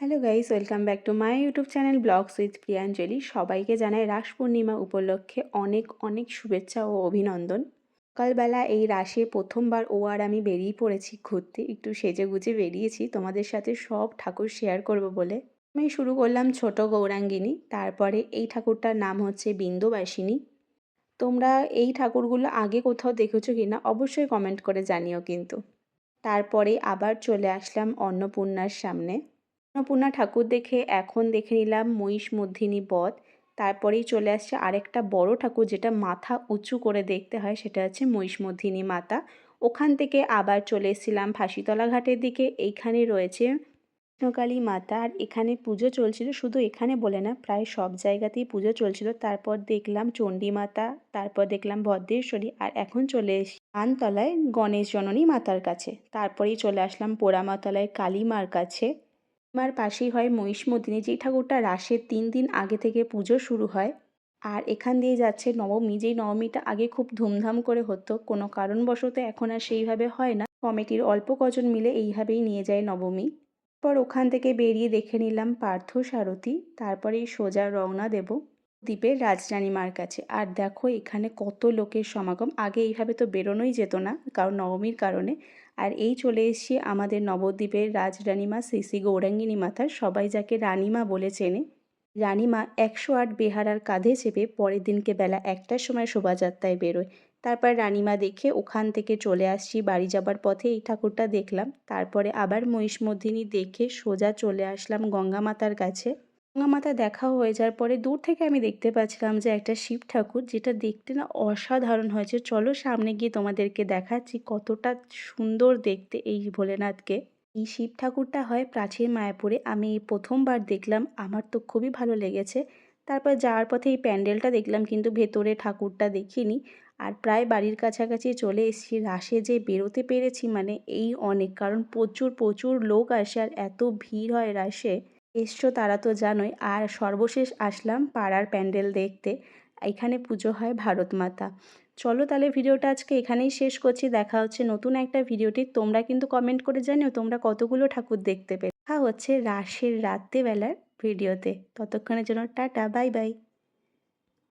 Hello guys welcome back to my YouTube channel vlogs with Priyanjali সবাইকে জানাই রাস পূর্ণিমা উপলক্ষে অনেক অনেক শুভেচ্ছা ও অভিনন্দন। সকালবেলা এই রাসে প্রথমবার ও আর আমি বেরিয়ে পড়েছি ঘুরতে। একটু সেজে গুজে বেরিয়েছি। তোমাদের সাথে সব ঠাকুর শেয়ার করব বলে। আমি শুরু করলাম ছোট গৌরাঙ্গিনী, তারপরে এই ঠাকুরটার নাম হচ্ছে বিন্দুবাসিনী। তোমরা এই ঠাকুরগুলো আগে কোথাও দেখেছ কি না অবশ্যই কমেন্ট করে জানিও কিন্তু। তারপরে আবার চলে আসলাম অন্নপূর্ণার সামনে। অন্নপূর্ণা ঠাকুর দেখে এখন দেখে নিলাম মহিষমর্ধিনী বধ। তারপরেই চলে আসছে আরেকটা বড় ঠাকুর যেটা মাথা উঁচু করে দেখতে হয়, সেটা হচ্ছে মহিষমর্ধিনী মাতা। ওখান থেকে আবার চলে এসেছিলাম ফাঁসিতলা ঘাটের দিকে। এইখানে রয়েছে কৃষ্ণকালী মাতা আর এখানে পুজো চলছিল। শুধু এখানে বলে না, প্রায় সব জায়গাতেই পুজো চলছিল। তারপর দেখলাম চণ্ডী মাতা, তারপর দেখলাম ভদ্রেশ্বরী আর এখন চলে এসেছি আনতলায় গণেশ জননী মাতার কাছে। তারপরেই চলে আসলাম পোড়ামাতলায় কালী মার কাছে। মার পাশেই হয় মহিষমর্দিনী যেই ঠাকুরটা রাসের তিন দিন আগে থেকে পুজো শুরু হয়। আর এখান দিয়ে যাচ্ছে নবমী, যেই নবমীটা আগে খুব ধুমধাম করে হতো, কোনো কারণবশত এখন আর সেইভাবে হয় না। কমিটির অল্প কজন মিলে এইভাবেই নিয়ে যায় নবমী। পর ওখান থেকে বেরিয়ে দেখে নিলাম পার্থ সারথি, তারপরেই সোজা রওনা দেব। দ্বীপের রাজরানীমার কাছে। আর দেখো, এখানে কত লোকের সমাগম। আগে এইভাবে তো বেরোনোই যেত না, কারণ নবমীর কারণে। আর এই চলে এসছি আমাদের নবদ্বীপের রাজরানীমা শ্রী গৌরাঙ্গিনী মাতার, সবাই যাকে রানীমা বলে চেনে। রানীমা একশো আট বেহারার কাঁধে চেপে পরের দিনকে বেলা একটার সময় শোভাযাত্রায় বেরোয়। তারপর রানীমা দেখে ওখান থেকে চলে আসছি, বাড়ি যাবার পথে এই ঠাকুরটা দেখলাম। তারপরে আবার মহিষমর্দিনী দেখে সোজা চলে আসলাম গঙ্গা মাতার কাছে। গঙ্গা মাতা দেখা হয়ে যাওয়ার পরে দূর থেকে আমি দেখতে পাচ্ছিলাম যে একটা শিব ঠাকুর যেটা দেখতে না অসাধারণ হয়েছে। চলো সামনে গিয়ে তোমাদেরকে দেখাচ্ছি কতটা সুন্দর দেখতে এই ভোলেনাথকে। এই শিব ঠাকুরটা হয় প্রাচীন মায়াপুরে। আমি প্রথমবার দেখলাম, আমার তো খুবই ভালো লেগেছে। তারপর যাওয়ার পথে এই প্যান্ডেলটা দেখলাম কিন্তু ভেতরে ঠাকুরটা দেখিনি। আর প্রায় বাড়ির কাছাকাছি চলে এসেছি। রাশে যে বেরোতে পেরেছি মানে এই অনেক, কারণ প্রচুর প্রচুর লোক আসে আর এত ভিড় হয় রাসে এসছো তারা তো জানোই। আর সর্বশেষ আসলাম পাড়ার প্যান্ডেল দেখতে। এখানে পুজো হয় ভারত মাতা। চলো তাহলে ভিডিওটা আজকে এখানেই শেষ করছি। দেখা হচ্ছে নতুন একটা ভিডিওটি তোমরা কিন্তু কমেন্ট করে জানিও তোমরা কতগুলো ঠাকুর দেখতে পেলে। হচ্ছে রাসের রাত্রেবেলার ভিডিওতে। ততক্ষণের জন্য টাটা, বাই বাই।